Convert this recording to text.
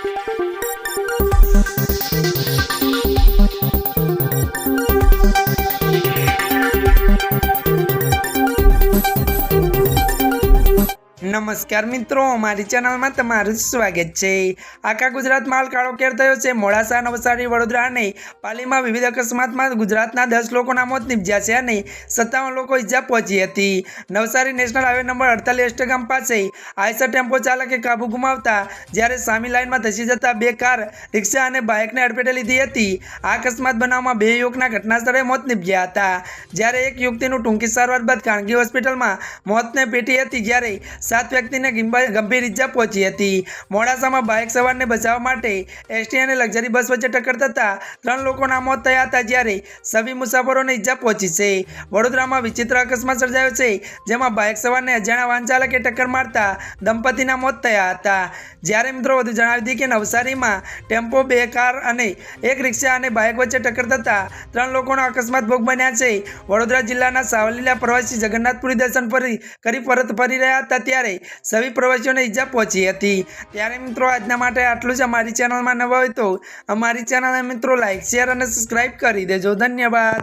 Thank you. નમસ્કાર મિત્રો મારી ચેનલમાં તમારું સ્વાગત છે. આખા ગુજરાતમાં હાલ કાળો કેર થયો છે. મોડાસા, નવસારી, વડોદરા અને પાલીમાં વિવિધ અકસ્માતમાં ગુજરાતના દસ લોકોના મોત નિપજ્યા છે અને સત્તાવન લોકો ઈજા પહોંચી હતી. નવસારી નેશનલ હાઈવે નંબર અડતાલીસ ગામ પાસે આયસર ટેમ્પો ચાલકે કાબુ ગુમાવતા જ્યારે સામી લાઇનમાં ધસી જતા બે કાર, રિક્ષા અને બાઇકને અડફેટે લીધી હતી. આ અકસ્માત બનાવમાં બે યુવકના ઘટના સ્થળે મોત નિપજ્યા હતા. જ્યારે એક યુવતીનું ટૂંકી સારવાર બાદ ખાનગી હોસ્પિટલમાં મોતને પેટી હતી, જ્યારે સાત વ્યક્તિને ગંભીર ઈજા પહોંચી હતી. મોડાસામાં બાઇક સવારને બચાવવા માટે એસટી અને લક્ઝરી બસ વચ્ચે ટક્કર થતાં ત્રણ લોકોના મોત થયા હતા જ્યારે સવી મુસાફરોને ઇજા પહોંચી છે. વડોદરામાં વિચિત્ર અકસ્માત સર્જાયો છે, જેમાં બાઇક સવારને અજાણ્યા વાહન ચાલકે ટક્કર મારતા દંપતીના મોત થયા હતા. જ્યારે મિત્રો વધુ જણાવી દઈએ કે નવસારીમાં ટેમ્પો, બે કાર અને એક રિક્ષા અને બાઇક વચ્ચે ટક્કર થતાં ત્રણ લોકોનો અકસ્માત ભોગ બન્યા છે. વડોદરા જિલ્લાના સાવલીલા પ્રવાસી જગન્નાથપુરી દર્શન ફરી, કરી પરત ફરી રહ્યા હતા ત્યારે સવી પ્રવાસીઓને ઈજા પહોંચી હતી. ત્યારે મિત્રો, આજના માટે આટલું જ. અમારી ચેનલમાં નવા હોય તો અમારી ચેનલને મિત્રો લાઇક શેર અને સબસ્ક્રાઈબ કરી દેજો. ધન્યવાદ.